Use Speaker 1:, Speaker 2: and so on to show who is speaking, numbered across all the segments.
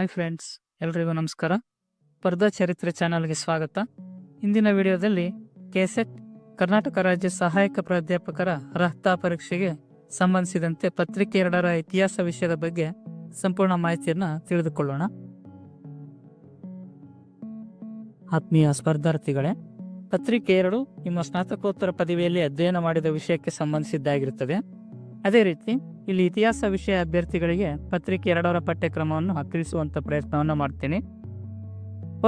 Speaker 1: Hi friends, ಎಲ್ರಿಗೂ ನಮಸ್ಕಾರ. ಸ್ಪರ್ಧಾ ಚರಿತ್ರೆ ಚಾನಲ್ಗೆ ಸ್ವಾಗತ. ಇಂದಿನ ವಿಡಿಯೋದಲ್ಲಿ ಕೆಸೆಟ್, ಕರ್ನಾಟಕ ರಾಜ್ಯ ಸಹಾಯಕ ಪ್ರಾಧ್ಯಾಪಕರ ಅರ್ಹತಾ ಪರೀಕ್ಷೆಗೆ ಸಂಬಂಧಿಸಿದಂತೆ ಪತ್ರಿಕೆ ಎರಡರ ಇತಿಹಾಸ ವಿಷಯದ ಬಗ್ಗೆ ಸಂಪೂರ್ಣ ಮಾಹಿತಿಯನ್ನು ತಿಳಿದುಕೊಳ್ಳೋಣ. ಆತ್ಮೀಯ ಸ್ಪರ್ಧಾರ್ಥಿಗಳೇ, ಪತ್ರಿಕೆ ಎರಡು ನಿಮ್ಮ ಸ್ನಾತಕೋತ್ತರ ಪದವಿಯಲ್ಲಿ ಅಧ್ಯಯನ ಮಾಡಿದ ವಿಷಯಕ್ಕೆ ಸಂಬಂಧಿಸಿದ್ದಾಗಿರುತ್ತದೆ. ಅದೇ ರೀತಿ ಇಲ್ಲಿ ಇತಿಹಾಸ ವಿಷಯ ಅಭ್ಯರ್ಥಿಗಳಿಗೆ ಪತ್ರಿಕೆ ಎರಡರ ಪಠ್ಯಕ್ರಮವನ್ನು ಹತ್ತಿರಿಸುವಂಥ ಪ್ರಯತ್ನವನ್ನು ಮಾಡ್ತೀನಿ.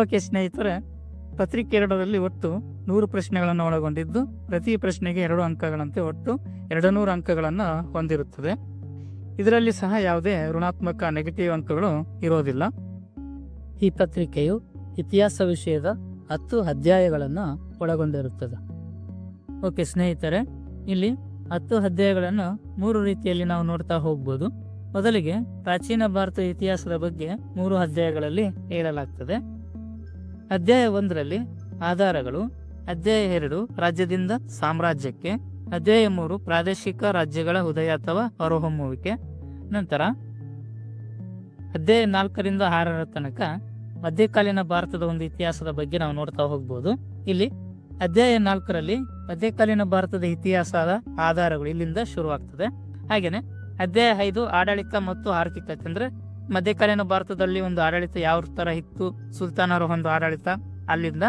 Speaker 1: ಓಕೆ ಸ್ನೇಹಿತರೆ, ಪತ್ರಿಕೆ ಎರಡರಲ್ಲಿ ಒಟ್ಟು ನೂರು ಪ್ರಶ್ನೆಗಳನ್ನು ಒಳಗೊಂಡಿದ್ದು, ಪ್ರತಿ ಪ್ರಶ್ನೆಗೆ ಎರಡು ಅಂಕಗಳಂತೆ ಒಟ್ಟು ಎರಡು ನೂರು ಅಂಕಗಳನ್ನು ಹೊಂದಿರುತ್ತದೆ. ಇದರಲ್ಲಿ ಸಹ ಯಾವುದೇ ಋಣಾತ್ಮಕ ನೆಗೆಟಿವ್ ಅಂಕಗಳು ಇರೋದಿಲ್ಲ. ಈ ಪತ್ರಿಕೆಯು ಇತಿಹಾಸ ವಿಷಯದ ಹತ್ತು ಅಧ್ಯಾಯಗಳನ್ನು ಒಳಗೊಂಡಿರುತ್ತದೆ. ಓಕೆ ಸ್ನೇಹಿತರೆ, ಇಲ್ಲಿ ಹತ್ತು ಅಧ್ಯಾಯಗಳನ್ನು ಮೂರು ರೀತಿಯಲ್ಲಿ ನಾವು ನೋಡ್ತಾ ಹೋಗ್ಬೋದು. ಮೊದಲಿಗೆ ಪ್ರಾಚೀನ ಭಾರತ ಇತಿಹಾಸದ ಬಗ್ಗೆ ಮೂರು ಅಧ್ಯಾಯಗಳಲ್ಲಿ ಹೇಳಲಾಗ್ತದೆ. ಅಧ್ಯಾಯ ಒಂದರಲ್ಲಿ ಆಧಾರಗಳು, ಅಧ್ಯಾಯ ಎರಡು ರಾಜ್ಯದಿಂದ ಸಾಮ್ರಾಜ್ಯಕ್ಕೆ, ಅಧ್ಯಾಯ ಮೂರು ಪ್ರಾದೇಶಿಕ ರಾಜ್ಯಗಳ ಉದಯ ಅಥವಾ ಹೊರಹೊಮ್ಮುವಿಕೆ, ನಂತರ ಅಧ್ಯಾಯ ನಾಲ್ಕರಿಂದ ಆರರ ತನಕ ಮಧ್ಯಕಾಲೀನ ಭಾರತದ ಒಂದು ಇತಿಹಾಸದ ಬಗ್ಗೆ ನಾವು ನೋಡ್ತಾ ಹೋಗ್ಬೋದು. ಇಲ್ಲಿ ಅಧ್ಯಾಯ ನಾಲ್ಕರಲ್ಲಿ ಮಧ್ಯಕಾಲೀನ ಭಾರತದ ಇತಿಹಾಸದ ಆಧಾರಗಳು ಇಲ್ಲಿಂದ ಶುರುವಾಗ್ತದೆ. ಹಾಗೇನೆ ಅಧ್ಯಾಯ ಐದು ಆಡಳಿತ ಮತ್ತು ಆರ್ಥಿಕತೆ ಅಂದ್ರೆ ಮಧ್ಯಕಾಲೀನ ಭಾರತದಲ್ಲಿ ಒಂದು ಆಡಳಿತ ಯಾವ ತರ ಇತ್ತು ಸುಲ್ತಾನರ ಒಂದು ಆಡಳಿತ ಅಲ್ಲಿಂದ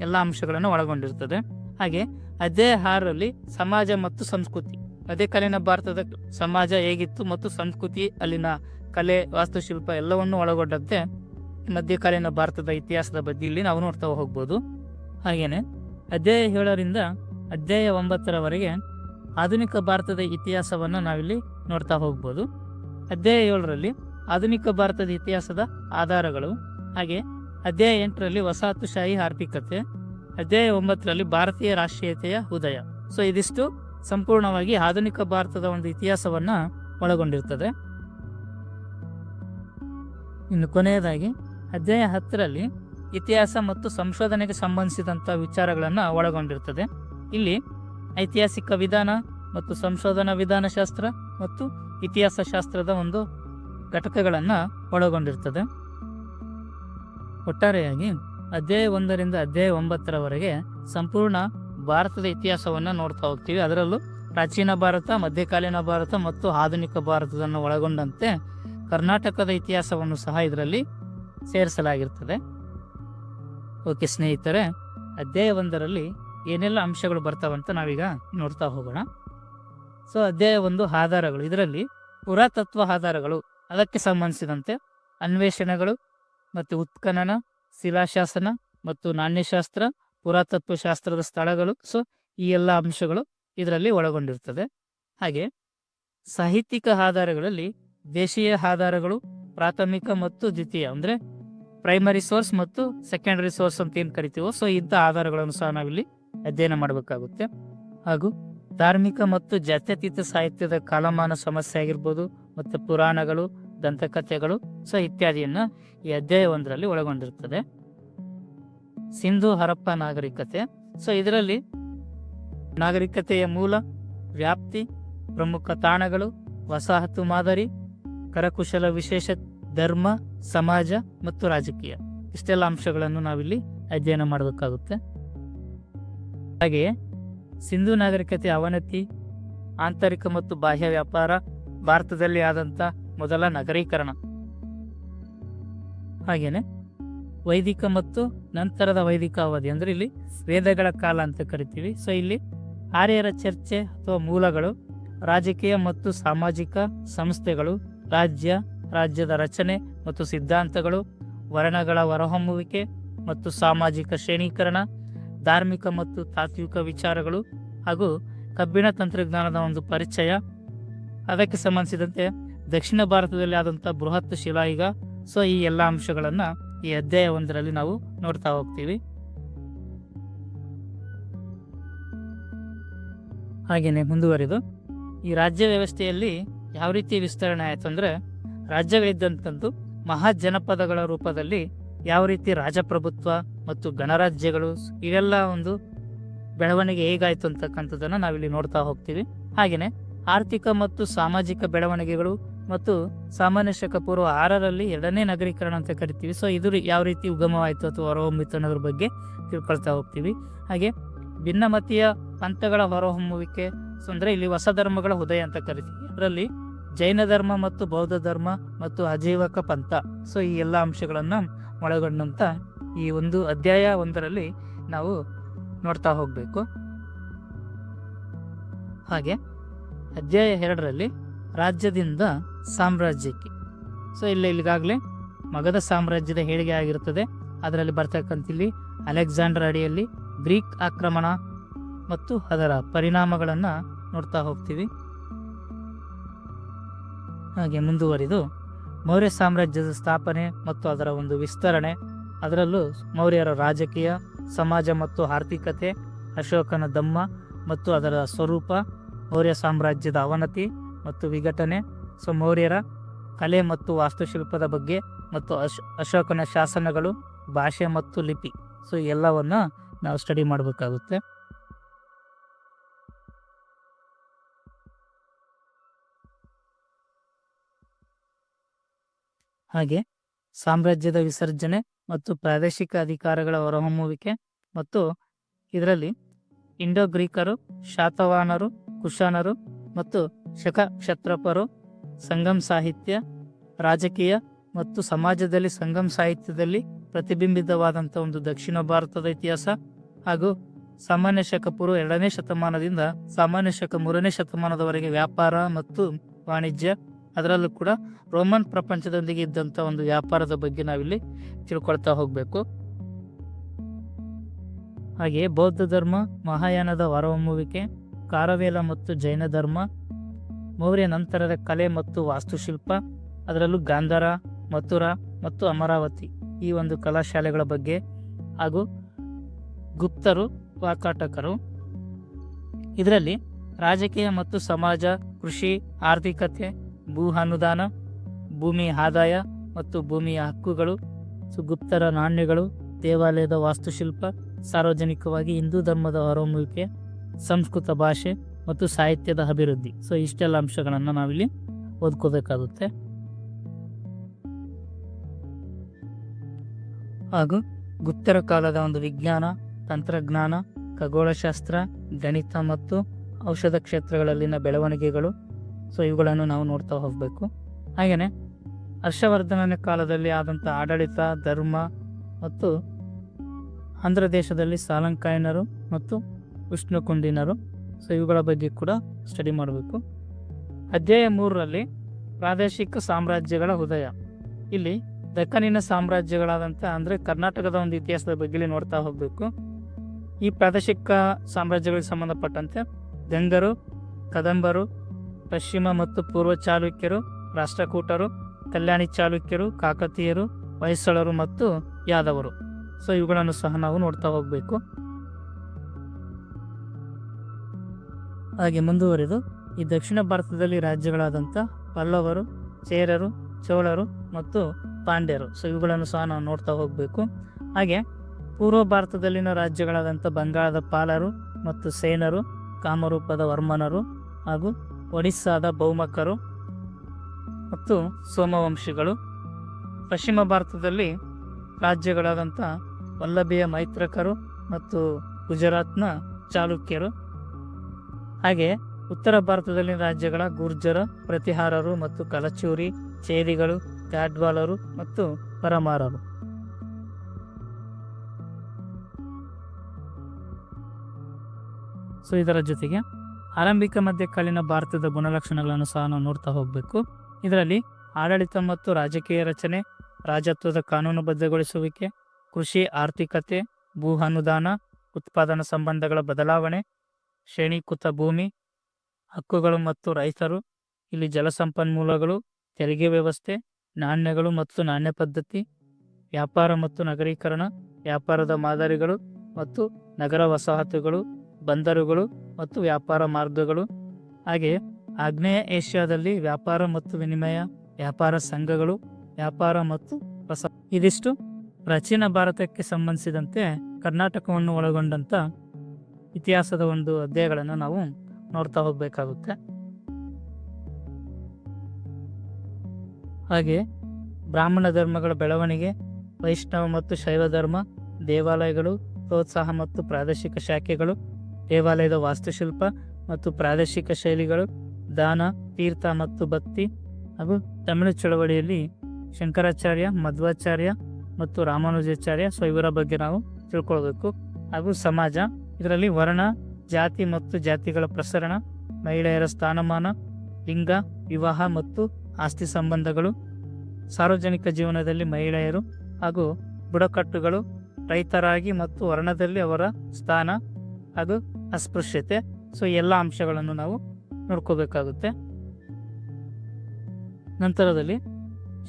Speaker 1: ಎಲ್ಲ ಅಂಶಗಳನ್ನು ಒಳಗೊಂಡಿರ್ತದೆ. ಹಾಗೆ ಅಧ್ಯಾಯ ಆರರಲ್ಲಿ ಸಮಾಜ ಮತ್ತು ಸಂಸ್ಕೃತಿ. ಮಧ್ಯಕಾಲೀನ ಭಾರತದ ಸಮಾಜ ಹೇಗಿತ್ತು ಮತ್ತು ಸಂಸ್ಕೃತಿ, ಅಲ್ಲಿನ ಕಲೆ, ವಾಸ್ತುಶಿಲ್ಪ ಎಲ್ಲವನ್ನು ಒಳಗೊಂಡಂತೆ ಮಧ್ಯಕಾಲೀನ ಭಾರತದ ಇತಿಹಾಸದ ಬಗ್ಗೆ ನಾವು ನೋಡ್ತಾ ಹೋಗ್ಬೋದು. ಹಾಗೇನೆ ಅಧ್ಯಾಯ ಏಳರಿಂದ ಅಧ್ಯಾಯ ಒಂಬತ್ತರವರೆಗೆ ಆಧುನಿಕ ಭಾರತದ ಇತಿಹಾಸವನ್ನು ನಾವಿಲ್ಲಿ ನೋಡ್ತಾ ಹೋಗ್ಬೋದು. ಅಧ್ಯಾಯ ಏಳರಲ್ಲಿ ಆಧುನಿಕ ಭಾರತದ ಇತಿಹಾಸದ ಆಧಾರಗಳು, ಹಾಗೆ ಅಧ್ಯಾಯ ಎಂಟರಲ್ಲಿ ವಸಾಹತುಶಾಹಿ ಆರ್ಥಿಕತೆ, ಅಧ್ಯಾಯ ಒಂಬತ್ತರಲ್ಲಿ ಭಾರತೀಯ ರಾಷ್ಟ್ರೀಯತೆಯ ಉದಯ. ಸೊ ಇದಿಷ್ಟು ಸಂಪೂರ್ಣವಾಗಿ ಆಧುನಿಕ ಭಾರತದ ಒಂದು ಇತಿಹಾಸವನ್ನು ಒಳಗೊಂಡಿರ್ತದೆ. ಇನ್ನು ಕೊನೆಯದಾಗಿ ಅಧ್ಯಾಯ ಹತ್ತರಲ್ಲಿ ಇತಿಹಾಸ ಮತ್ತು ಸಂಶೋಧನೆಗೆ ಸಂಬಂಧಿಸಿದಂಥ ವಿಚಾರಗಳನ್ನು ಒಳಗೊಂಡಿರ್ತದೆ. ಇಲ್ಲಿ ಐತಿಹಾಸಿಕ ವಿಧಾನ ಮತ್ತು ಸಂಶೋಧನಾ ವಿಧಾನಶಾಸ್ತ್ರ ಮತ್ತು ಇತಿಹಾಸ ಶಾಸ್ತ್ರದ ಒಂದು ಘಟಕಗಳನ್ನು ಒಳಗೊಂಡಿರ್ತದೆ. ಒಟ್ಟಾರೆಯಾಗಿ ಅಧ್ಯಾಯ ಒಂದರಿಂದ ಅಧ್ಯಾಯ ಒಂಬತ್ತರವರೆಗೆ ಸಂಪೂರ್ಣ ಭಾರತದ ಇತಿಹಾಸವನ್ನು ನೋಡ್ತಾ ಹೋಗ್ತೀವಿ. ಅದರಲ್ಲೂ ಪ್ರಾಚೀನ ಭಾರತ, ಮಧ್ಯಕಾಲೀನ ಭಾರತ ಮತ್ತು ಆಧುನಿಕ ಭಾರತವನ್ನು ಒಳಗೊಂಡಂತೆ ಕರ್ನಾಟಕದ ಇತಿಹಾಸವನ್ನು ಸಹ ಇದರಲ್ಲಿ ಸೇರಿಸಲಾಗಿರ್ತದೆ. ಓಕೆ ಸ್ನೇಹಿತರೆ, ಅಧ್ಯಾಯ ಒಂದರಲ್ಲಿ ಏನೆಲ್ಲ ಅಂಶಗಳು ಬರ್ತಾವಂತ ನಾವೀಗ ನೋಡ್ತಾ ಹೋಗೋಣ. ಸೊ, ಅಧ್ಯಾಯ ಒಂದು ಆಧಾರಗಳು. ಇದರಲ್ಲಿ ಪುರಾತತ್ವ ಆಧಾರಗಳು, ಅದಕ್ಕೆ ಸಂಬಂಧಿಸಿದಂತೆ ಅನ್ವೇಷಣೆಗಳು ಮತ್ತು ಉತ್ಖನನ, ಶಿಲಾಶಾಸನ ಮತ್ತು ನಾಣ್ಯಶಾಸ್ತ್ರ, ಪುರಾತತ್ವ ಶಾಸ್ತ್ರದ ಸ್ಥಳಗಳು. ಸೊ, ಈ ಎಲ್ಲ ಅಂಶಗಳು ಇದರಲ್ಲಿ ಒಳಗೊಂಡಿರ್ತದೆ. ಹಾಗೆ ಸಾಹಿತ್ಯಿಕ ಆಧಾರಗಳಲ್ಲಿ ದೇಶೀಯ ಆಧಾರಗಳು, ಪ್ರಾಥಮಿಕ ಮತ್ತು ದ್ವಿತೀಯ, ಅಂದರೆ ಪ್ರೈಮರಿ ಸೋರ್ಸ್ ಮತ್ತು ಸೆಕೆಂಡರಿ ಸೋರ್ಸ್ ಅಂತ ಏನು ಕರಿತೀವೋ ಸೊ ಇಂಥ ಆಧಾರಗಳನ್ನು ಸಹ ನಾವಿಲ್ಲಿ ಅಧ್ಯಯನ ಮಾಡಬೇಕಾಗುತ್ತೆ. ಹಾಗೂ ಧಾರ್ಮಿಕ ಮತ್ತು ಜಾತ್ಯತೀತ ಸಾಹಿತ್ಯದ ಕಾಲಮಾನ ಸಮಸ್ಯೆ ಆಗಿರ್ಬೋದು, ಮತ್ತು ಪುರಾಣಗಳು, ದಂತಕಥೆಗಳು ಸೊ ಇತ್ಯಾದಿಯನ್ನ ಈ ಅಧ್ಯಾಯ ಒಂದರಲ್ಲಿ ಒಳಗೊಂಡಿರುತ್ತದೆ ಸಿಂಧು ಹರಪ್ಪ ನಾಗರಿಕತೆ. ಸೊ ಇದರಲ್ಲಿ ನಾಗರಿಕತೆಯ ಮೂಲ ವ್ಯಾಪ್ತಿ, ಪ್ರಮುಖ ತಾಣಗಳು, ವಸಾಹತು ಮಾದರಿ, ಕರಕುಶಲ ವಿಶೇಷ ಧರ್ಮ, ಸಮಾಜ ಮತ್ತು ರಾಜಕೀಯ. ಇಷ್ಟೆಲ್ಲ ಅಂಶಗಳನ್ನು ನಾವಿಲ್ಲಿ ಅಧ್ಯಯನ ಮಾಡಬೇಕಾಗುತ್ತೆ. ಹಾಗೆಯೇ ಸಿಂಧು ನಾಗರಿಕತೆ ಅವನತಿ, ಆಂತರಿಕ ಮತ್ತು ಬಾಹ್ಯ ವ್ಯಾಪಾರ ಭಾರತದಲ್ಲಿ ಆದಂಥ ಮೊದಲ ನಗರೀಕರಣ. ಹಾಗೇನೆ ವೈದಿಕ ಮತ್ತು ನಂತರದ ವೈದಿಕ ಅವಧಿ ಅಂದರೆ ಇಲ್ಲಿ ವೇದಗಳ ಕಾಲ ಅಂತ ಕರಿತೀವಿ. ಸೊ ಇಲ್ಲಿ ಆರ್ಯರ ಚರ್ಚೆ ಅಥವಾ ಮೂಲಗಳು ರಾಜಕೀಯ ಮತ್ತು ಸಾಮಾಜಿಕ ಸಂಸ್ಥೆಗಳು, ರಾಜ್ಯ ರಾಜ್ಯದ ರಚನೆ ಮತ್ತು ಸಿದ್ಧಾಂತಗಳು, ವರ್ಣಗಳ ಹೊರಹೊಮ್ಮುವಿಕೆ ಮತ್ತು ಸಾಮಾಜಿಕ ಶ್ರೇಣೀಕರಣ, ಧಾರ್ಮಿಕ ಮತ್ತು ತಾತ್ವಿಕ ವಿಚಾರಗಳು ಹಾಗೂ ಕಬ್ಬಿಣ ತಂತ್ರಜ್ಞಾನದ ಒಂದು ಪರಿಚಯ. ಅದಕ್ಕೆ ಸಂಬಂಧಿಸಿದಂತೆ ದಕ್ಷಿಣ ಭಾರತದಲ್ಲಿ ಆದಂಥ ಬೃಹತ್ ಶಿಲಾಯುಗ ಸೊ, ಈ ಎಲ್ಲ ಅಂಶಗಳನ್ನು ಈ ಅಧ್ಯಾಯ ಒಂದರಲ್ಲಿ ನಾವು ನೋಡ್ತಾ ಹೋಗ್ತೀವಿ. ಹಾಗೆಯೇ ಮುಂದುವರಿದು. ಈ ರಾಜ್ಯ ವ್ಯವಸ್ಥೆಯಲ್ಲಿ ಯಾವ ರೀತಿ ವಿಸ್ತರಣೆ ಆಯಿತು ಅಂದರೆ ರಾಜ್ಯಗಳಿದ್ದಂಥದ್ದು ಮಹಾಜನಪದಗಳ ರೂಪದಲ್ಲಿ ಯಾವ ರೀತಿ ರಾಜಪ್ರಭುತ್ವ ಮತ್ತು ಗಣರಾಜ್ಯಗಳು ಇವೆಲ್ಲ ಒಂದು ಬೆಳವಣಿಗೆ ಹೇಗಾಯಿತು ಅಂತಕ್ಕಂಥದ್ದನ್ನು ನಾವಿಲ್ಲಿ ನೋಡ್ತಾ ಹೋಗ್ತೀವಿ. ಹಾಗೆಯೇ ಆರ್ಥಿಕ ಮತ್ತು ಸಾಮಾಜಿಕ ಬೆಳವಣಿಗೆಗಳು ಮತ್ತು ಸಾಮಾನ್ಯ ಶಕ ಪೂರ್ವ ಆರರಲ್ಲಿ ಎರಡನೇ ನಗರೀಕರಣ ಅಂತ ಕರಿತೀವಿ. ಸೊ ಇದು ಯಾವ ರೀತಿ ಉಗಮವಾಯಿತು ಅಥವಾ ಹೊರಹೊಮ್ಮಿತು ಅನ್ನೋದ್ರ ಬಗ್ಗೆ ತಿಳ್ಕೊಳ್ತಾ ಹೋಗ್ತೀವಿ. ಹಾಗೆ ಭಿನ್ನಮತೀಯ ಪಂಥಗಳ ಹೊರಹೊಮ್ಮುವಿಕೆ ಅಂದ್ರೆ ಇಲ್ಲಿ ಹೊಸ ಧರ್ಮಗಳ ಉದಯ ಅಂತ ಕರಿತೀವಿ. ಅದರಲ್ಲಿ ಜೈನ ಧರ್ಮ ಮತ್ತು ಬೌದ್ಧ ಧರ್ಮ ಮತ್ತು ಅಜೀವಕ ಪಂಥ. ಸೊ ಈ ಎಲ್ಲ ಅಂಶಗಳನ್ನು ಒಳಗೊಂಡಂತ ಈ ಒಂದು ಅಧ್ಯಾಯ ಒಂದರಲ್ಲಿ ನಾವು ನೋಡ್ತಾ ಹೋಗಬೇಕು. ಹಾಗೆ, ಅಧ್ಯಾಯ ಎರಡರಲ್ಲಿ ರಾಜ್ಯದಿಂದ ಸಾಮ್ರಾಜ್ಯಕ್ಕೆ. ಸೊ ಇಲ್ಲಿ ಇಲ್ಲಿಗಾಗಲೇ ಮಗಧ ಸಾಮ್ರಾಜ್ಯದ ಹೇಳಿಕೆ ಆಗಿರುತ್ತದೆ ಅದರಲ್ಲಿ ಬರ್ತಕ್ಕಂಥ ಇಲ್ಲಿ ಅಲೆಕ್ಸಾಂಡರ್ ಅಡಿಯಲ್ಲಿ ಗ್ರೀಕ್ ಆಕ್ರಮಣ ಮತ್ತು ಅದರ ಪರಿಣಾಮಗಳನ್ನು ನೋಡ್ತಾ ಹೋಗ್ತೀವಿ. ಹಾಗೆ ಮುಂದುವರಿದು ಮೌರ್ಯ ಸಾಮ್ರಾಜ್ಯದ ಸ್ಥಾಪನೆ ಮತ್ತು ಅದರ ಒಂದು ವಿಸ್ತರಣೆ, ಅದರಲ್ಲೂ ಮೌರ್ಯರ ರಾಜಕೀಯ, ಸಮಾಜ ಮತ್ತು ಆರ್ಥಿಕತೆ, ಅಶೋಕನ ದಮ್ಮ ಮತ್ತು ಅದರ ಸ್ವರೂಪ, ಮೌರ್ಯ ಸಾಮ್ರಾಜ್ಯದ ಅವನತಿ ಮತ್ತು ವಿಘಟನೆ, ಸೊ ಮೌರ್ಯರ ಕಲೆ ಮತ್ತು ವಾಸ್ತುಶಿಲ್ಪದ ಬಗ್ಗೆ ಮತ್ತು ಅಶ್, ಅಶೋಕನ ಶಾಸನಗಳು ಭಾಷೆ ಮತ್ತು ಲಿಪಿ. ಸೊ ಎಲ್ಲವನ್ನು ನಾವು ಸ್ಟಡಿ ಮಾಡಬೇಕಾಗುತ್ತೆ. ಹಾಗೆ ಸಾಮ್ರಾಜ್ಯದ ವಿಸರ್ಜನೆ ಮತ್ತು ಪ್ರಾದೇಶಿಕ ಅಧಿಕಾರಗಳ ಹೊರಹೊಮ್ಮುವಿಕೆ ಮತ್ತು ಇದರಲ್ಲಿ ಇಂಡೋ ಗ್ರೀಕರು ಶಾತವಾನರು ಕುಶಾನರು ಮತ್ತು ಶಕ ಕ್ಷತ್ರಪರು ಸಂಗಮ್ ಸಾಹಿತ್ಯ, ರಾಜಕೀಯ ಮತ್ತು ಸಮಾಜದಲ್ಲಿ ಸಂಗಮ್ ಸಾಹಿತ್ಯದಲ್ಲಿ ಪ್ರತಿಬಿಂಬಿತವಾದಂಥ ಒಂದು ದಕ್ಷಿಣ ಭಾರತದ ಇತಿಹಾಸ ಹಾಗೂ ಸಾಮಾನ್ಯ ಶಕ ಪೂರ್ವ ಎರಡನೇ ಶತಮಾನದಿಂದ ಸಾಮಾನ್ಯ ಶಕ ಮೂರನೇ ಶತಮಾನದವರೆಗೆ ವ್ಯಾಪಾರ ಮತ್ತು ವಾಣಿಜ್ಯ ಅದರಲ್ಲೂ ಕೂಡ ರೋಮನ್ ಪ್ರಪಂಚದೊಂದಿಗೆ ಇದ್ದಂಥ ಒಂದು ವ್ಯಾಪಾರದ ಬಗ್ಗೆ ನಾವಿಲ್ಲಿ ತಿಳ್ಕೊಳ್ತಾ ಹೋಗಬೇಕು. ಹಾಗೆಯೇ ಬೌದ್ಧ ಧರ್ಮ, ಮಹಾಯಾನದ ಹೊರಹೊಮ್ಮುವಿಕೆ ಕಾರವೇಲ ಮತ್ತು ಜೈನ ಧರ್ಮ, ಮೌರ್ಯ ನಂತರದ ಕಲೆ ಮತ್ತು ವಾಸ್ತುಶಿಲ್ಪ, ಅದರಲ್ಲೂ ಗಾಂಧಾರ, ಮಥುರಾ ಮತ್ತು ಅಮರಾವತಿ ಈ ಒಂದು ಕಲಾಶಾಲೆಗಳ ಬಗ್ಗೆ ಹಾಗೂ ಗುಪ್ತರು, ವಾಕಾಟಕರು. ಇದರಲ್ಲಿ ರಾಜಕೀಯ ಮತ್ತು ಸಮಾಜ, ಕೃಷಿ, ಆರ್ಥಿಕತೆ ಭೂ ಅನುದಾನ ಭೂಮಿ ಆದಾಯ ಮತ್ತು ಭೂಮಿಯ ಹಕ್ಕುಗಳು, ಸುಗುಪ್ತರ ನಾಣ್ಯಗಳು, ದೇವಾಲಯದ ವಾಸ್ತುಶಿಲ್ಪ, ಸಾರ್ವಜನಿಕವಾಗಿ ಹಿಂದೂ ಧರ್ಮದ ಹೊರಹೊಮ್ಮುವಿಕೆ ಸಂಸ್ಕೃತ ಭಾಷೆ ಮತ್ತು ಸಾಹಿತ್ಯದ ಅಭಿವೃದ್ಧಿ. ಸೊ ಇಷ್ಟೆಲ್ಲ ಅಂಶಗಳನ್ನು ನಾವಿಲ್ಲಿ ಓದ್ಕೋಬೇಕಾಗುತ್ತೆ. ಹಾಗೂ ಗುಪ್ತರ ಕಾಲದ ಒಂದು ವಿಜ್ಞಾನ, ತಂತ್ರಜ್ಞಾನ, ಖಗೋಳಶಾಸ್ತ್ರ, ಗಣಿತ ಮತ್ತು ಔಷಧ ಕ್ಷೇತ್ರಗಳಲ್ಲಿನ ಬೆಳವಣಿಗೆಗಳು ಸೊ ಇವುಗಳನ್ನು ನಾವು ನೋಡ್ತಾ ಹೋಗಬೇಕು. ಹಾಗೆಯೇ ಹರ್ಷವರ್ಧನನ ಕಾಲದಲ್ಲಿ ಆದಂಥ ಆಡಳಿತ, ಧರ್ಮ ಮತ್ತು ಆಂಧ್ರ ದೇಶದಲ್ಲಿ ಸಾಲಂಕಾಯನರು ಮತ್ತು ವಿಷ್ಣುಕುಂಡಿನರು ಸೊ ಇವುಗಳ ಬಗ್ಗೆ ಕೂಡ ಸ್ಟಡಿ ಮಾಡಬೇಕು. ಅಧ್ಯಾಯ ಮೂರರಲ್ಲಿ ಪ್ರಾದೇಶಿಕ ಸಾಮ್ರಾಜ್ಯಗಳ ಉದಯ. ಇಲ್ಲಿ ದಕ್ಕನಿನ ಸಾಮ್ರಾಜ್ಯಗಳಾದಂಥ ಅಂದರೆ ಕರ್ನಾಟಕದ ಒಂದು ಇತಿಹಾಸದ ಬಗ್ಗೆ ನೋಡ್ತಾ ಹೋಗಬೇಕು. ಈ ಪ್ರಾದೇಶಿಕ ಸಾಮ್ರಾಜ್ಯಗಳಿಗೆ ಸಂಬಂಧಪಟ್ಟಂತೆ ದಂಗರು ಕದಂಬರು ಪಶ್ಚಿಮ ಮತ್ತು ಪೂರ್ವ ಚಾಲುಕ್ಯರು, ರಾಷ್ಟ್ರಕೂಟರು, ಕಲ್ಯಾಣಿ ಚಾಲುಕ್ಯರು, ಕಾಕತೀಯರು, ಹೊಯ್ಸಳರು ಮತ್ತು ಯಾದವರು. ಸೊ ಇವುಗಳನ್ನು ಸಹ ನಾವು ನೋಡ್ತಾ ಹೋಗಬೇಕು. ಹಾಗೆ ಮುಂದುವರಿದು, ಈ ದಕ್ಷಿಣ ಭಾರತದಲ್ಲಿ ರಾಜ್ಯಗಳಾದಂಥ ಪಲ್ಲವರು, ಚೇರರು, ಚೋಳರು ಮತ್ತು ಪಾಂಡ್ಯರು. ಸೊ ಇವುಗಳನ್ನು ಸಹ ನಾವು ನೋಡ್ತಾ ಹೋಗಬೇಕು. ಹಾಗೆ, ಪೂರ್ವ ಭಾರತದಲ್ಲಿನ ರಾಜ್ಯಗಳಾದಂಥ ಬಂಗಾಳದ ಪಾಲರು ಮತ್ತು ಸೇನರು, ಕಾಮರೂಪದ ವರ್ಮನರು ಹಾಗೂ ಒಡಿಸ್ಸಾದ ಬಹುಮಕ್ಕರು ಮತ್ತು ಸೋಮವಂಶಿಗಳು. ಪಶ್ಚಿಮ ಭಾರತದಲ್ಲಿ ರಾಜ್ಯಗಳಾದಂಥ ವಲ್ಲಭಿಯ ಮೈತ್ರಕರು ಮತ್ತು ಗುಜರಾತ್ನ ಚಾಲುಕ್ಯರು. ಹಾಗೆ ಉತ್ತರ ಭಾರತದಲ್ಲಿನ ರಾಜ್ಯಗಳ ಗುರ್ಜರ, ಪ್ರತಿಹಾರರು ಮತ್ತು ಕಲಚೂರಿ, ಚೇರಿಗಳು, ಗಾಡ್ವಾಲರು ಮತ್ತು ಪರಮಾರರು. ಸೊ ಇದರ ಜೊತೆಗೆ ಆರಂಭಿಕ ಮಧ್ಯಕಾಲೀನ ಭಾರತದ ಗುಣಲಕ್ಷಣಗಳನ್ನು ಸಹ ನಾವು ನೋಡ್ತಾ ಹೋಗಬೇಕು. ಇದರಲ್ಲಿ ಆಡಳಿತ ಮತ್ತು ರಾಜಕೀಯ ರಚನೆ, ರಾಜತ್ವದ ಕಾನೂನುಬದ್ಧಗೊಳಿಸುವಿಕೆ ಕೃಷಿ, ಆರ್ಥಿಕತೆ, ಭೂ ಅನುದಾನ, ಉತ್ಪಾದನಾ ಸಂಬಂಧಗಳ ಬದಲಾವಣೆ, ಶ್ರೇಣೀಕೃತ ಭೂಮಿ, ಹಕ್ಕುಗಳು ಮತ್ತು ರೈತರು, ಇಲ್ಲಿ ಜಲಸಂಪನ್ಮೂಲಗಳು ತೆರಿಗೆ ವ್ಯವಸ್ಥೆ, ನಾಣ್ಯಗಳು ಮತ್ತು ನಾಣ್ಯ ಪದ್ಧತಿ, ವ್ಯಾಪಾರ ಮತ್ತು ನಗರೀಕರಣ, ವ್ಯಾಪಾರದ ಮಾದರಿಗಳು ಮತ್ತು ನಗರ ವಸಾಹತುಗಳು ಬಂದರುಗಳು ಮತ್ತು ವ್ಯಾಪಾರ ಮಾರ್ಗಗಳು. ಹಾಗೆ ಆಗ್ನೇಯ ಏಷ್ಯಾದಲ್ಲಿ ವ್ಯಾಪಾರ ಮತ್ತು ವಿನಿಮಯ, ವ್ಯಾಪಾರ ಸಂಘಗಳು, ವ್ಯಾಪಾರ ಮತ್ತು ಪ್ರಸ, ಇದಿಷ್ಟು ಪ್ರಾಚೀನ ಭಾರತಕ್ಕೆ ಸಂಬಂಧಿಸಿದಂತೆ ಕರ್ನಾಟಕವನ್ನು ಒಳಗೊಂಡಂಥ ಇತಿಹಾಸದ ಒಂದು ಅಧ್ಯಾಯಗಳನ್ನು ನಾವು ನೋಡ್ತಾ ಹೋಗಬೇಕಾಗುತ್ತೆ. ಹಾಗೆ ಬ್ರಾಹ್ಮಣ ಧರ್ಮಗಳ ಬೆಳವಣಿಗೆ, ವೈಷ್ಣವ ಮತ್ತು ಶೈವ ಧರ್ಮ, ದೇವಾಲಯಗಳು, ಪ್ರೋತ್ಸಾಹ ಮತ್ತು ಪ್ರಾದೇಶಿಕ ಶಾಖೆಗಳು ದೇವಾಲಯದ ವಾಸ್ತುಶಿಲ್ಪ ಮತ್ತು ಪ್ರಾದೇಶಿಕ ಶೈಲಿಗಳು ದಾನ, ತೀರ್ಥ ಮತ್ತು ಭಕ್ತಿ ಹಾಗೂ ತಮಿಳು ಚಳವಳಿಯಲ್ಲಿ ಶಂಕರಾಚಾರ್ಯ, ಮಧ್ವಾಚಾರ್ಯ ಮತ್ತು ರಾಮಾನುಜಾಚಾರ್ಯ ಸೊ ಇವರ ಬಗ್ಗೆ ನಾವು ತಿಳ್ಕೊಳ್ಬೇಕು. ಹಾಗೂ ಸಮಾಜ, ಇದರಲ್ಲಿ ವರ್ಣ, ಜಾತಿ ಮತ್ತು ಜಾತಿಗಳ ಪ್ರಸರಣ, ಮಹಿಳೆಯರ ಸ್ಥಾನಮಾನ, ಲಿಂಗ, ವಿವಾಹ ಮತ್ತು ಆಸ್ತಿ ಸಂಬಂಧಗಳು, ಸಾರ್ವಜನಿಕ ಜೀವನದಲ್ಲಿ ಮಹಿಳೆಯರು ಹಾಗೂ ಬುಡಕಟ್ಟುಗಳು ರೈತರಾಗಿ ಮತ್ತು ವರ್ಣದಲ್ಲಿ ಅವರ ಸ್ಥಾನ ಹಾಗೂ ಅಸ್ಪೃಶ್ಯತೆ. ಸೊ ಎಲ್ಲ ಅಂಶಗಳನ್ನು ನಾವು ನೋಡ್ಕೋಬೇಕಾಗುತ್ತೆ. ನಂತರದಲ್ಲಿ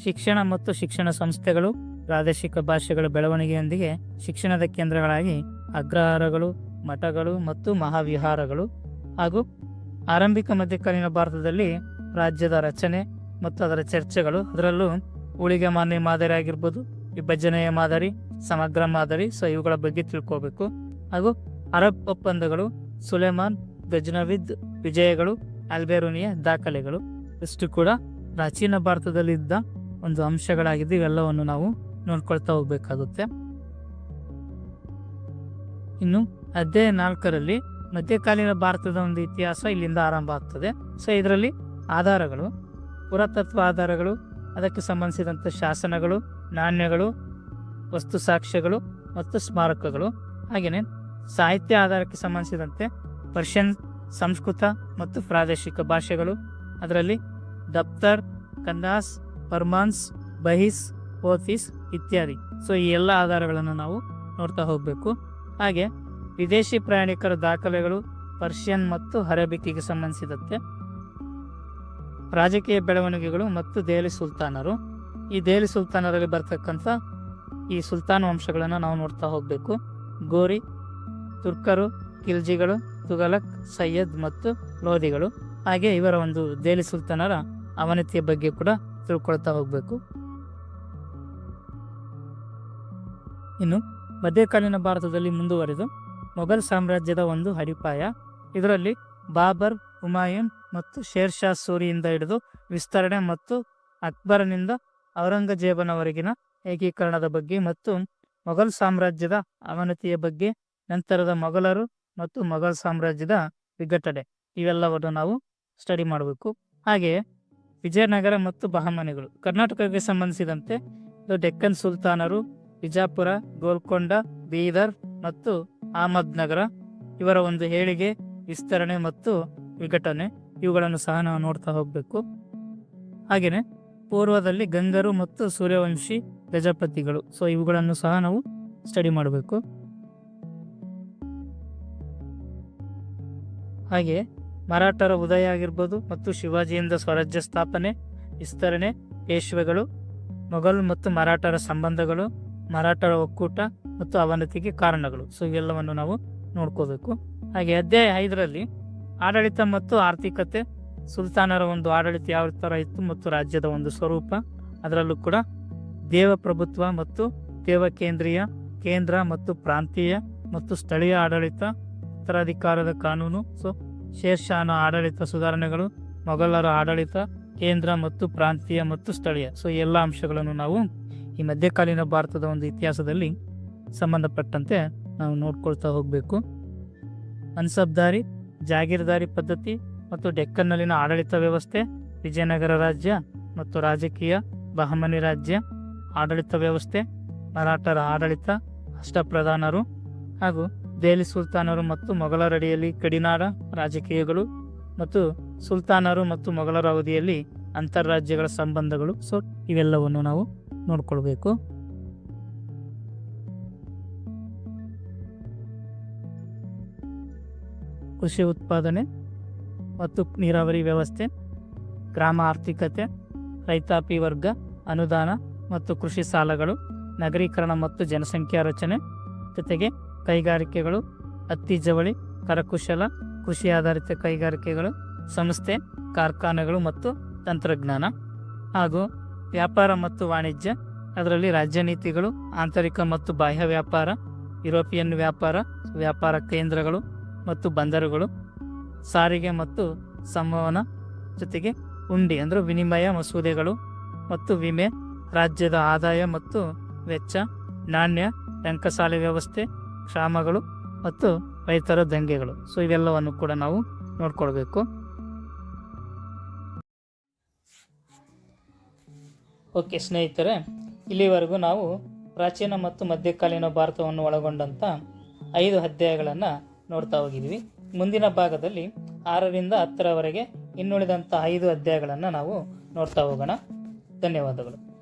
Speaker 1: ಶಿಕ್ಷಣ ಮತ್ತು ಶಿಕ್ಷಣ ಸಂಸ್ಥೆಗಳು, ಪ್ರಾದೇಶಿಕ ಭಾಷೆಗಳ ಬೆಳವಣಿಗೆಯೊಂದಿಗೆ ಶಿಕ್ಷಣದ ಕೇಂದ್ರಗಳಾಗಿ ಅಗ್ರಹಾರಗಳು, ಮಠಗಳು ಮತ್ತು ಮಹಾವಿಹಾರಗಳು ಹಾಗೂ ಆರಂಭಿಕ ಮಧ್ಯಕಾಲೀನ ಭಾರತದಲ್ಲಿ ರಾಜ್ಯದ ರಚನೆ ಮತ್ತು ಅದರ ಚರ್ಚೆಗಳು. ಅದರಲ್ಲೂ ಉಳಿಗೆ ಮಾನ್ಯ ಮಾದರಿ ಆಗಿರ್ಬೋದು, ವಿಭಜನೆಯ ಮಾದರಿ, ಸಮಗ್ರ ಮಾದರಿ. ಸೊ ಇವುಗಳ ಬಗ್ಗೆ ತಿಳ್ಕೋಬೇಕು. ಹಾಗೂ ಅರಬ್ ಒಪ್ಪಂದಗಳು, ಸುಲೇಮಾನ್ ಗಜ್ನವಿದ್ ವಿಜಯಗಳು ಅಲ್ಬೇರುನಿಯ ದಾಖಲೆಗಳು. ಇಷ್ಟು ಕೂಡ ಪ್ರಾಚೀನ ಭಾರತದಲ್ಲಿದ್ದ ಒಂದು ಅಂಶಗಳಾಗಿದ್ದು ಇವೆಲ್ಲವನ್ನು ನಾವು ನೋಡ್ಕೊಳ್ತಾ ಹೋಗ್ಬೇಕಾಗುತ್ತೆ. ಇನ್ನು ಅಧ್ಯಾಯ ನಾಲ್ಕರಲ್ಲಿ ಮಧ್ಯಕಾಲೀನ ಭಾರತದ ಒಂದು ಇತಿಹಾಸ ಇಲ್ಲಿಂದ ಆರಂಭ ಆಗ್ತದೆ. ಸೊ ಇದರಲ್ಲಿ ಆಧಾರಗಳು, ಪುರಾತತ್ವ ಆಧಾರಗಳು, ಅದಕ್ಕೆ ಸಂಬಂಧಿಸಿದಂಥ ಶಾಸನಗಳು, ನಾಣ್ಯಗಳು, ವಸ್ತು ಸಾಕ್ಷ್ಯಗಳು ಮತ್ತು ಸ್ಮಾರಕಗಳು. ಹಾಗೆಯೇ ಸಾಹಿತ್ಯ ಆಧಾರಕ್ಕೆ ಸಂಬಂಧಿಸಿದಂತೆ ಪರ್ಷಿಯನ್, ಸಂಸ್ಕೃತ ಮತ್ತು ಪ್ರಾದೇಶಿಕ ಭಾಷೆಗಳು. ಅದರಲ್ಲಿ ದಪ್ತರ್ ಕಂದಾಸ್ ಪರ್ಮಾನ್ಸ್, ಬಹಿಸ್, ಓಫೀಸ್ ಇತ್ಯಾದಿ. ಸೊ ಈ ಎಲ್ಲ ಆಧಾರಗಳನ್ನು ನಾವು ನೋಡ್ತಾ ಹೋಗಬೇಕು. ಹಾಗೆ ವಿದೇಶಿ ಪ್ರಯಾಣಿಕರ ದಾಖಲೆಗಳು ಪರ್ಷಿಯನ್ ಮತ್ತು ಅರೇಬಿಕ್ಕಿಗೆ ಸಂಬಂಧಿಸಿದಂತೆ. ರಾಜಕೀಯ ಬೆಳವಣಿಗೆಗಳು ಮತ್ತು ದೆಹಲಿ ಸುಲ್ತಾನರು. ಈ ದೆಹಲಿ ಸುಲ್ತಾನರಲ್ಲಿ ಬರ್ತಕ್ಕಂಥ ಈ ಸುಲ್ತಾನ್ ವಂಶಗಳನ್ನು ನಾವು ನೋಡ್ತಾ ಹೋಗಬೇಕು. ಗೋರಿ ತುರ್ಕರು, ಕಿಲ್ಜಿಗಳು ತುಗಲಕ್ ಸೈಯದ್ ಮತ್ತು ಲೋಧಿಗಳು ಹಾಗೆ ಇವರ ಒಂದು ದೆಹಲಿ ಸುಲ್ತಾನರ ಅವನತಿಯ ಬಗ್ಗೆ ಕೂಡ ತಿಳ್ಕೊಳ್ತಾ ಹೋಗಬೇಕು. ಇನ್ನು ಮಧ್ಯಕಾಲೀನ ಭಾರತದಲ್ಲಿ ಮುಂದುವರೆದು ಮೊಘಲ್ ಸಾಮ್ರಾಜ್ಯದ ಒಂದು ಅಡಿಪಾಯ ಇದರಲ್ಲಿ ಬಾಬರ್, ಹುಮಾಯೂನ್ ಮತ್ತು ಶೇರ್ ಶಾ ಸೂರಿಯಿಂದ ಹಿಡಿದು ವಿಸ್ತರಣೆ ಮತ್ತು ಅಕ್ಬರನಿಂದ ಔರಂಗಜೇಬನವರೆಗಿನ ಏಕೀಕರಣದ ಬಗ್ಗೆ ಮತ್ತು ಮೊಘಲ್ ಸಾಮ್ರಾಜ್ಯದ ಅವನತಿಯ ಬಗ್ಗೆ ನಂತರದ ಮೊಘಲರು ಮತ್ತು ಮೊಘಲ್ ಸಾಮ್ರಾಜ್ಯದ ವಿಘಟನೆ ಇವೆಲ್ಲವನ್ನು ನಾವು ಸ್ಟಡಿ ಮಾಡಬೇಕು. ಹಾಗೆಯೇ ವಿಜಯನಗರ ಮತ್ತು ಬಹಮನಿಗಳು. ಕರ್ನಾಟಕಕ್ಕೆ ಸಂಬಂಧಿಸಿದಂತೆ ಡೆಕ್ಕನ್ ಸುಲ್ತಾನರು, ಬಿಜಾಪುರ, ಗೋಲ್ಕೊಂಡ, ಬೀದರ್ ಮತ್ತು ಅಹಮದ್ ನಗರ ಇವರ ಒಂದು ಏಳಿಗೆ ವಿಸ್ತರಣೆ ಮತ್ತು ವಿಘಟನೆ. ಇವುಗಳನ್ನು ಸಹ ನಾವು ನೋಡ್ತಾ ಹೋಗಬೇಕು. ಹಾಗೆಯೇ ಪೂರ್ವದಲ್ಲಿ ಗಂಗರು ಮತ್ತು ಸೂರ್ಯವಂಶಿ ಗಜಪತಿಗಳು. ಸೊ ಇವುಗಳನ್ನು ಸಹ ನಾವು ಸ್ಟಡಿ ಮಾಡಬೇಕು. ಹಾಗೆ ಮರಾಠರ ಉದಯ ಆಗಿರ್ಬೋದು ಮತ್ತು ಶಿವಾಜಿಯಿಂದ ಸ್ವರಾಜ್ಯ ಸ್ಥಾಪನೆ, ವಿಸ್ತರಣೆ, ಪೇಶ್ವೆಗಳು, ಮೊಘಲ್ ಮತ್ತು ಮರಾಠರ ಸಂಬಂಧಗಳು, ಮರಾಠರ ಒಕ್ಕೂಟ ಮತ್ತು ಅವನತಿಗೆ ಕಾರಣಗಳು. ಸೊ ಇವೆಲ್ಲವನ್ನು ನಾವು ನೋಡ್ಕೋಬೇಕು. ಹಾಗೆ ಅಧ್ಯಾಯ ಐದರಲ್ಲಿ ಆಡಳಿತ ಮತ್ತು ಆರ್ಥಿಕತೆ. ಸುಲ್ತಾನರ ಒಂದು ಆಡಳಿತ ಯಾವ ಥರ ಇತ್ತು ಮತ್ತು ರಾಜ್ಯದ ಒಂದು ಸ್ವರೂಪ. ಅದರಲ್ಲೂ ಕೂಡ ದೇವಪ್ರಭುತ್ವ ಮತ್ತು ದೇವಕೇಂದ್ರೀಯ, ಕೇಂದ್ರ ಮತ್ತು ಪ್ರಾಂತೀಯ ಮತ್ತು ಸ್ಥಳೀಯ ಆಡಳಿತ. ಉತ್ತರಾಧಿಕಾರದ ಕಾನೂನು, ಸೊ, ಶೇರ್ಷಾನ ಆಡಳಿತ ಸುಧಾರಣೆಗಳು, ಮೊಘಲರ ಆಡಳಿತ, ಕೇಂದ್ರ ಮತ್ತು ಪ್ರಾಂತೀಯ ಮತ್ತು ಸ್ಥಳೀಯ, ಸೊ ಎಲ್ಲ ಅಂಶಗಳನ್ನು ನಾವು ಈ ಮಧ್ಯಕಾಲೀನ ಭಾರತದ ಒಂದು ಇತಿಹಾಸದಲ್ಲಿ ಸಂಬಂಧಪಟ್ಟಂತೆ ನಾವು ನೋಡ್ಕೊಳ್ತಾ ಹೋಗಬೇಕು. ಅನ್ಸಬ್ದಾರಿ, ಜಾಗೀರ್ದಾರಿ ಪದ್ಧತಿ ಮತ್ತು ಡೆಕ್ಕನ್ನಲ್ಲಿನ ಆಡಳಿತ ವ್ಯವಸ್ಥೆ, ವಿಜಯನಗರ ರಾಜ್ಯ ಮತ್ತು ರಾಜಕೀಯ, ಬಹಮನಿ ರಾಜ್ಯ, ಆಡಳಿತ ವ್ಯವಸ್ಥೆ, ಮರಾಠರ ಆಡಳಿತ, ಅಷ್ಟಪ್ರಧಾನರು ಹಾಗೂ ದೆಹಲಿ ಸುಲ್ತಾನರು ಮತ್ತು ಮೊಘಲರಡಿಯಲ್ಲಿ ಕಡಿನಾಡ ರಾಜಕೀಯಗಳು ಮತ್ತು ಸುಲ್ತಾನರು ಮತ್ತು ಮೊಘಲರ ಅವಧಿಯಲ್ಲಿ ಅಂತಾರಾಜ್ಯಗಳ ಸಂಬಂಧಗಳು. ಸೊ ಇವೆಲ್ಲವನ್ನು ನಾವು ನೋಡ್ಕೊಳ್ಬೇಕು. ಕೃಷಿ ಉತ್ಪಾದನೆ ಮತ್ತು ನೀರಾವರಿ ವ್ಯವಸ್ಥೆ, ಗ್ರಾಮ ಆರ್ಥಿಕತೆ, ರೈತಾಪಿ ವರ್ಗ, ಅನುದಾನ ಮತ್ತು ಕೃಷಿ ಸಾಲಗಳು, ನಗರೀಕರಣ ಮತ್ತು ಜನಸಂಖ್ಯಾ ರಚನೆ ಜೊತೆಗೆ ಕೈಗಾರಿಕೆಗಳು, ಹತ್ತಿ ಜವಳಿ, ಕರಕುಶಲ, ಕೃಷಿ ಆಧಾರಿತ ಕೈಗಾರಿಕೆಗಳು, ಸಂಸ್ಥೆ, ಕಾರ್ಖಾನೆಗಳು ಮತ್ತು ತಂತ್ರಜ್ಞಾನ ಹಾಗೂ ವ್ಯಾಪಾರ ಮತ್ತು ವಾಣಿಜ್ಯ. ಅದರಲ್ಲಿ ರಾಜ್ಯ ನೀತಿಗಳು, ಆಂತರಿಕ ಮತ್ತು ಬಾಹ್ಯ ವ್ಯಾಪಾರ, ಯುರೋಪಿಯನ್ ವ್ಯಾಪಾರ ವ್ಯಾಪಾರ ಕೇಂದ್ರಗಳು ಮತ್ತು ಬಂದರುಗಳು, ಸಾರಿಗೆ ಮತ್ತು ಸಂವಹನ ಜೊತೆಗೆ ಉಂಡಿ ಅಂದರೆ ವಿನಿಮಯ ಮಸೂದೆಗಳು ಮತ್ತು ವಿಮೆ, ರಾಜ್ಯದ ಆದಾಯ ಮತ್ತು ವೆಚ್ಚ, ನಾಣ್ಯ ಟಂಕಸಾಲೆ ವ್ಯವಸ್ಥೆ ಕ್ಷಾಮಗಳು ಮತ್ತು ರೈತರ ದಂಗೆಗಳು. ಸೊ ಇವೆಲ್ಲವನ್ನು ಕೂಡ ನಾವು ನೋಡ್ಕೊಳ್ಬೇಕು. ಓಕೆ, ಸ್ನೇಹಿತರೆ, ಇಲ್ಲಿವರೆಗೂ ನಾವು ಪ್ರಾಚೀನ ಮತ್ತು ಮಧ್ಯಕಾಲೀನ ಭಾರತವನ್ನು ಒಳಗೊಂಡಂಥ ಐದು ಅಧ್ಯಾಯಗಳನ್ನು ನೋಡ್ತಾ ಹೋಗಿದ್ವಿ. ಮುಂದಿನ ಭಾಗದಲ್ಲಿ ಆರರಿಂದ ಹತ್ತರವರೆಗೆ ಇನ್ನುಳಿದಂಥ ಐದು ಅಧ್ಯಾಯಗಳನ್ನು ನಾವು ನೋಡ್ತಾ ಹೋಗೋಣ. ಧನ್ಯವಾದಗಳು.